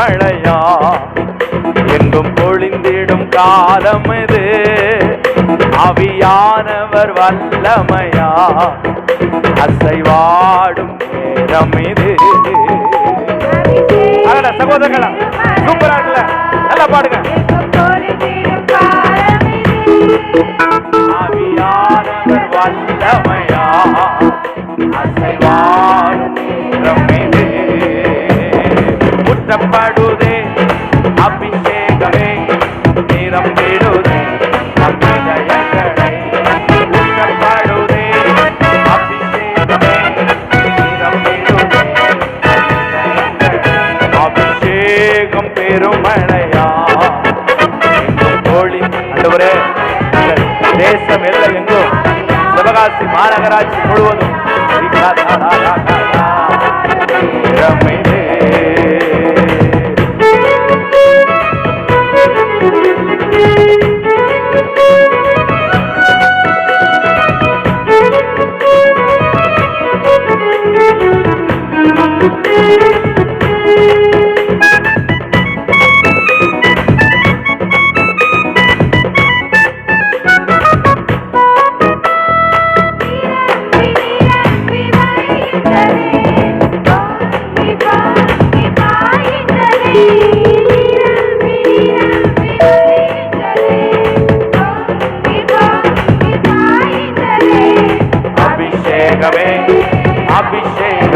மழையா? எங்கும் பொழிந்திடும் காலம் இது. அவியானவர் வல்லமையா? அசைவாடும் நேரம் இது. சகோதரர்களா சூப்பரா இருக்குல்ல? நல்லா பாடுங்க. அவியானவர் வல்லமையா மாநகராட்சி முழுவதும் அபிஷேகமே அபிஷேகம்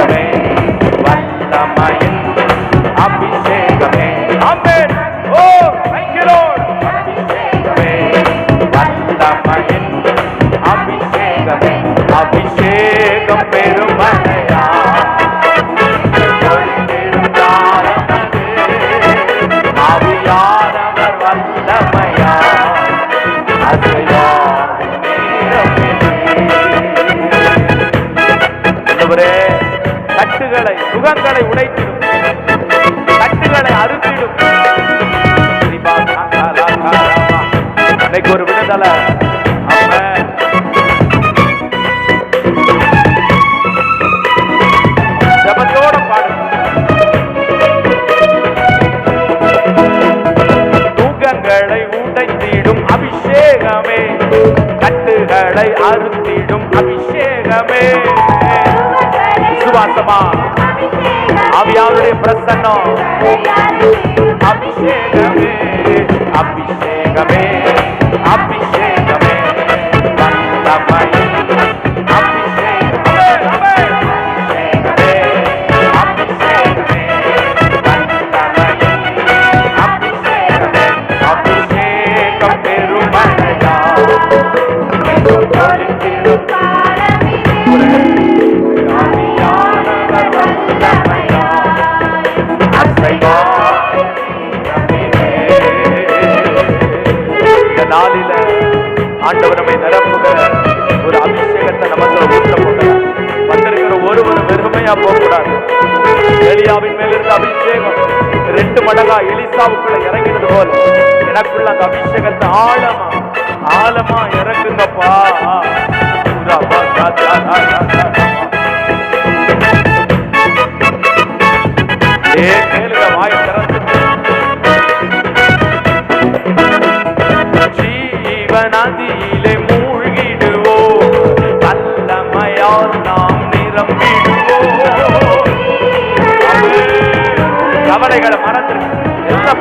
கட்டுகளை உடைத்திடும். கட்டுகளை அறுத்திடும். அன்னைக்கு ஒரு விடுதலை. தூக்கங்களை உடைத்திடும் அபிஷேகமே. கட்டுகளை அறுத்திடும் அபிஷேகமே. விசுவாசமா ஆவியாருடைய பிரசன்னம் அபிஷேகமே. அபிஷேகமே. ரெண்டு மடங்கா எலிசாவுக்குள்ள இறங்கினது போல எனக்குள்ள அந்த அபிஷேகத்தை ஆழமா ஆழமா இறங்குங்கப்பா உரா, பா, ஏ கேளுங்க வாயை திறந்து. ஜீவநதியிலே மூழ்கிடுவோம்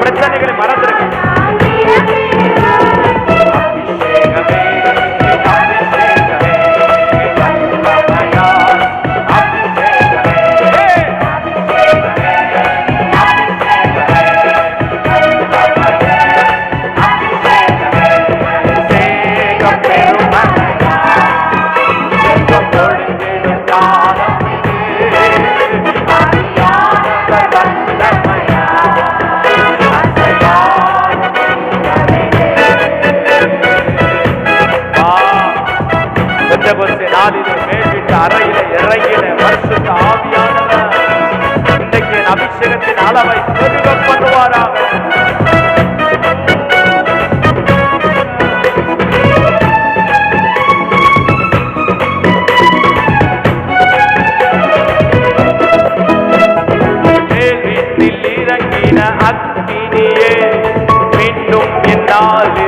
பிரச்சனைகளை மறந்துருக்க அளவை பண்ணுவாராக இறங்கின அக்கினியே மீண்டும் என்னால்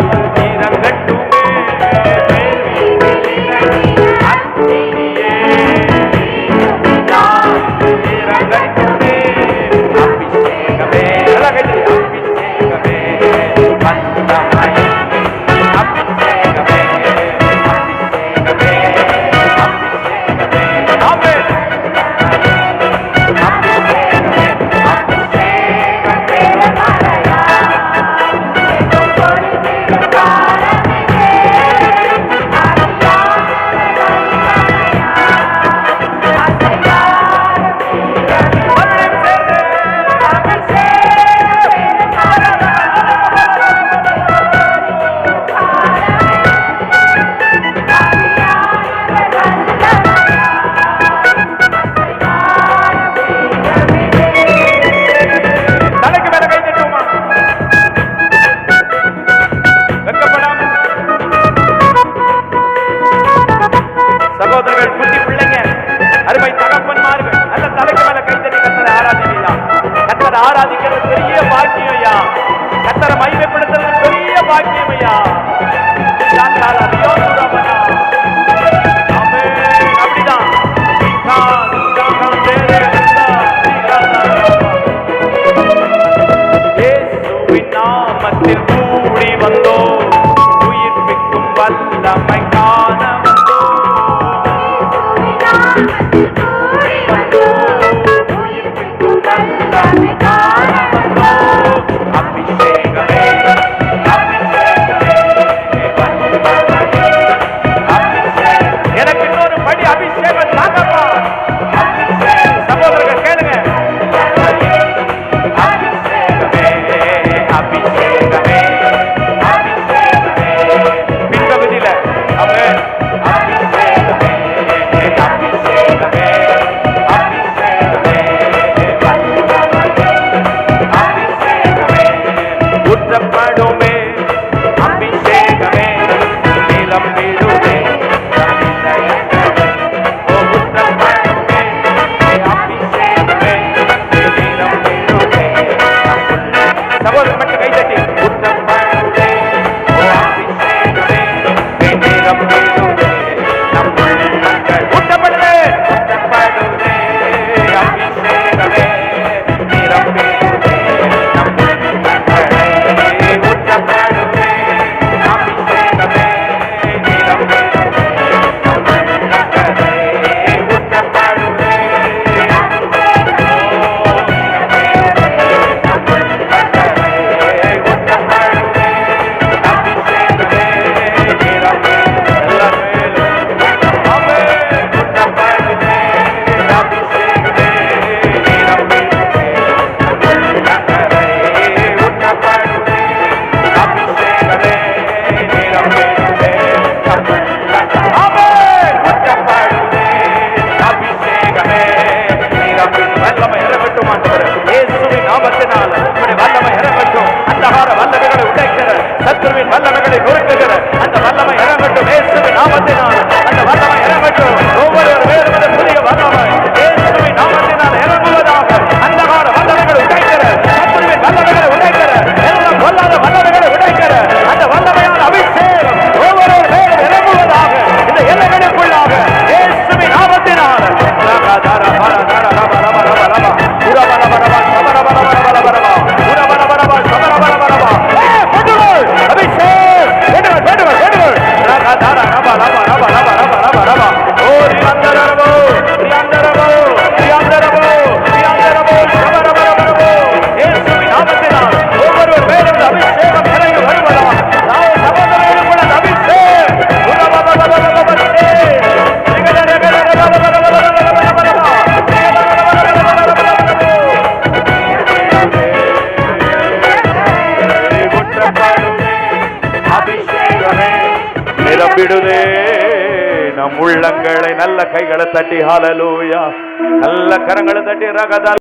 நம் நல்ல கரங்களை தட்டி ரகதா